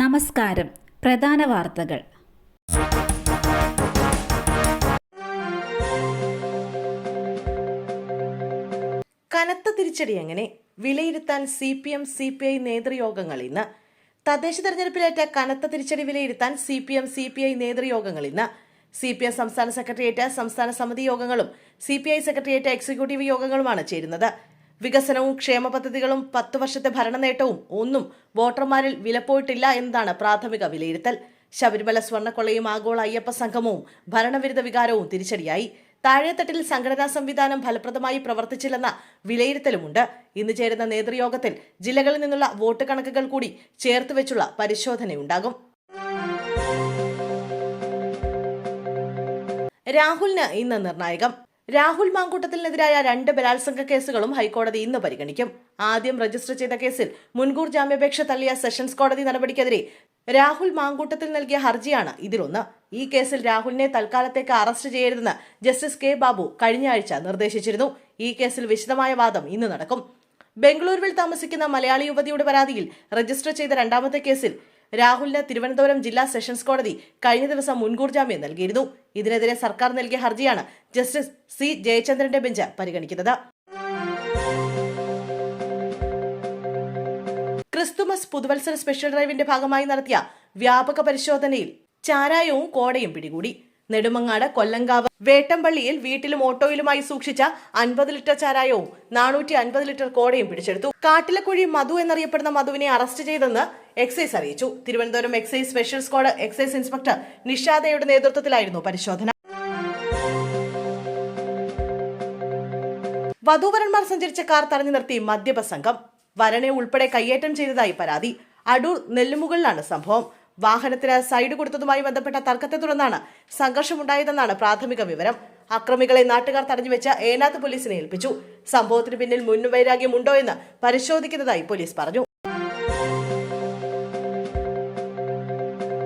നമസ്കാരം. പ്രധാന വാർത്തകൾ. കനത്ത തിരിച്ചടി എങ്ങനെ? വിലയിരുത്താൻ C P M C P I നേതൃയോഗങ്ങൾ ഇന്ന്. തദ്ദേശ തെരഞ്ഞെടുപ്പിലേറ്റ കനത്ത തിരിച്ചടി വിലയിരുത്താൻ C P M C P I നേതൃയോഗങ്ങൾ ഇന്ന്. സി പി എം സംസ്ഥാന സെക്രട്ടേറിയറ്റ് സംസ്ഥാന സമിതി യോഗങ്ങളും C P I secretariat executive യോഗങ്ങളുമാണ് ചേരുന്നത്. വികസനവും ക്ഷേമ പദ്ധതികളും പത്തു വർഷത്തെ ഭരണനേട്ടവും ഒന്നും വോട്ടർമാരിൽ വിലപ്പോയിട്ടില്ല എന്നതാണ് പ്രാഥമിക വിലയിരുത്തൽ. ശബരിമല സ്വർണക്കൊള്ളയും ആഗോള അയ്യപ്പ സംഗമവും ഭരണവിരുദ്ധ വികാരവും തിരിച്ചടിയായി. താഴെത്തട്ടിൽ സംഘടനാ സംവിധാനം ഫലപ്രദമായി പ്രവർത്തിച്ചില്ലെന്ന വിലയിരുത്തലുമുണ്ട്. ഇന്ന് ചേരുന്ന നേതൃയോഗത്തിൽ ജില്ലകളിൽ നിന്നുള്ള വോട്ട് കണക്കുകൾ കൂടി ചേർത്തുവെച്ചുള്ള പരിശോധനയുണ്ടാകും. രാഹുലിന് ഇന്ന് നിർണായകം. രാഹുൽ മാങ്കൂട്ടത്തിനെതിരായ രണ്ട് ബലാത്സംഗ കേസുകളും ഹൈക്കോടതി ഇന്ന് പരിഗണിക്കും. ആദ്യം രജിസ്റ്റർ ചെയ്ത കേസിൽ മുൻകൂർ ജാമ്യാപേക്ഷ തള്ളിയ സെഷൻസ് കോടതി നടപടിക്കെതിരെ രാഹുൽ മാങ്കൂട്ടത്തിൽ നൽകിയ ഹർജിയാണ് ഇതിലൊന്ന്. ഈ കേസിൽ രാഹുലിനെ തൽക്കാലത്തേക്ക് അറസ്റ്റ് ചെയ്യരുതെന്ന് ജസ്റ്റിസ് കെ ബാബു കഴിഞ്ഞ ആഴ്ച നിർദ്ദേശിച്ചിരുന്നു. ഈ കേസിൽ വിശദമായ വാദം ഇന്ന് നടക്കും. ബംഗളൂരുവിൽ താമസിക്കുന്ന മലയാളി യുവതിയുടെ പരാതിയിൽ രജിസ്റ്റർ ചെയ്ത രണ്ടാമത്തെ കേസിൽ രാഹുലിന് തിരുവനന്തപുരം ജില്ലാ സെഷൻസ് കോടതി കഴിഞ്ഞ ദിവസം മുൻകൂർ ജാമ്യം നൽകിയിരുന്നു. ഇതിനെതിരെ സർക്കാർ നൽകിയ ഹർജിയാണ് ജസ്റ്റിസ് സി ജയചന്ദ്രന്റെ ബെഞ്ച് പരിഗണിക്കുന്നത്. ക്രിസ്തുമസ് പുതുവത്സര സ്പെഷ്യൽ ഡ്രൈവിന്റെ ഭാഗമായി നടത്തിയ വ്യാപക പരിശോധനയിൽ ചാരായവും കോടയും പിടികൂടി. നെടുമങ്ങാട് കൊല്ലങ്കാവ് വേട്ടമ്പള്ളിയിൽ വീട്ടിലും ഓട്ടോയിലുമായി സൂക്ഷിച്ച അൻപത് ലിറ്റർ ചാരായവും നാനൂറ്റി അൻപത് ലിറ്റർ കോടയും പിടിച്ചെടുത്തു. കാട്ടിലക്കുഴി മധു എന്നറിയപ്പെടുന്ന മധുവിനെ അറസ്റ്റ് ചെയ്തെന്ന് എക്സൈസ് അറിയിച്ചു. Thiruvananthapuram excise special squad excise inspector നിഷാദയുടെ നേതൃത്വത്തിലായിരുന്നു പരിശോധന. വധൂവരന്മാർ സഞ്ചരിച്ച കാർ തടഞ്ഞു നിർത്തി മദ്യപ സംഘം. വരനെ ഉൾപ്പെടെ കയ്യേറ്റം ചെയ്തതായി പരാതി. അടൂർ നെല്ലുമുകളിലാണ് സംഭവം. വാഹനത്തിന് സൈഡ് കൊടുത്തതുമായി ബന്ധപ്പെട്ട തർക്കത്തെ തുടർന്നാണ് സംഘർഷമുണ്ടായതെന്നാണ് പ്രാഥമിക വിവരം. അക്രമികളെ നാട്ടുകാർ തടഞ്ഞുവെച്ച് ഏനാത്ത് പോലീസിനെ ഏൽപ്പിച്ചു. സംഭവത്തിന് പിന്നിൽ മുൻവൈരാഗ്യമുണ്ടോ എന്ന് പരിശോധിക്കുന്നതായി പോലീസ് പറഞ്ഞു.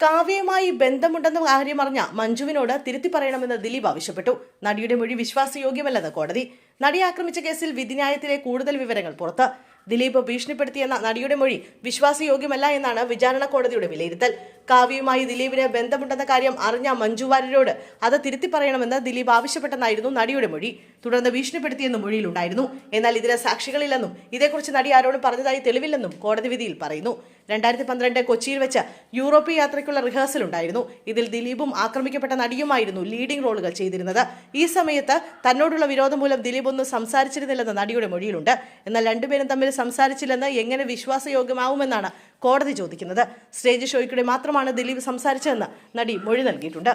കാവ്യയുമായി ബന്ധമുണ്ടെന്ന കാര്യമറിഞ്ഞ മഞ്ജുവിനോട് തിരുത്തി പറയണമെന്ന് ദിലീപ് ആവശ്യപ്പെട്ടു. നടിയുടെ മൊഴി വിശ്വാസയോഗ്യമല്ലെന്ന് കോടതി. നടിയെ ആക്രമിച്ച കേസിൽ വിധിന്യായത്തിലെ കൂടുതൽ വിവരങ്ങൾ പുറത്ത്. ദിലീപ് ഭീഷണിപ്പെടുത്തിയെന്ന നടിയുടെ മൊഴി വിശ്വാസയോഗ്യമല്ല എന്നാണ് വിചാരണ കോടതിയുടെ വിലയിരുത്തൽ. കാവ്യയുമായി ദിലീപിന് ബന്ധമുണ്ടെന്ന കാര്യം അറിഞ്ഞ മഞ്ജു വാര്യരോട് അത് തിരുത്തി പറയണമെന്ന് ദിലീപ് ആവശ്യപ്പെട്ടെന്നായിരുന്നു നടിയുടെ മൊഴി. തുടർന്ന് ഭീഷണിപ്പെടുത്തിയെന്നും മൊഴിയിലുണ്ടായിരുന്നു. എന്നാൽ ഇതിന് സാക്ഷികളില്ലെന്നും ഇതേക്കുറിച്ച് നടി ആരോടും പറഞ്ഞതായി തെളിവില്ലെന്നും കോടതി വിധിയിൽ പറയുന്നു. രണ്ടായിരത്തി പന്ത്രണ്ട് കൊച്ചിയിൽ വെച്ച് യൂറോപ്യ യാത്രയ്ക്കുള്ള റിഹേഴ്സൽ ഉണ്ടായിരുന്നു. ഇതിൽ ദിലീപും ആക്രമിക്കപ്പെട്ട നടിയുമായിരുന്നു ലീഡിംഗ് റോളുകൾ ചെയ്തിരുന്നത്. ഈ സമയത്ത് തന്നോടുള്ള വിരോധം മൂലം ദിലീപ് ഒന്നും സംസാരിച്ചിരുന്നില്ലെന്ന് നടിയുടെ മൊഴിയിലുണ്ട്. എന്നാൽ രണ്ടുപേരും തമ്മിൽ സംസാരിച്ചില്ലെന്ന് എങ്ങനെ വിശ്വാസയോഗ്യമാവുമെന്നാണ് കോടതി ചോദിക്കുന്നത്. സ്റ്റേജ് ഷോയ്ക്കിടെ മാത്രമാണ് ദിലീപ് സംസാരിച്ചതെന്ന് നടി മൊഴി നൽകിയിട്ടുണ്ട്.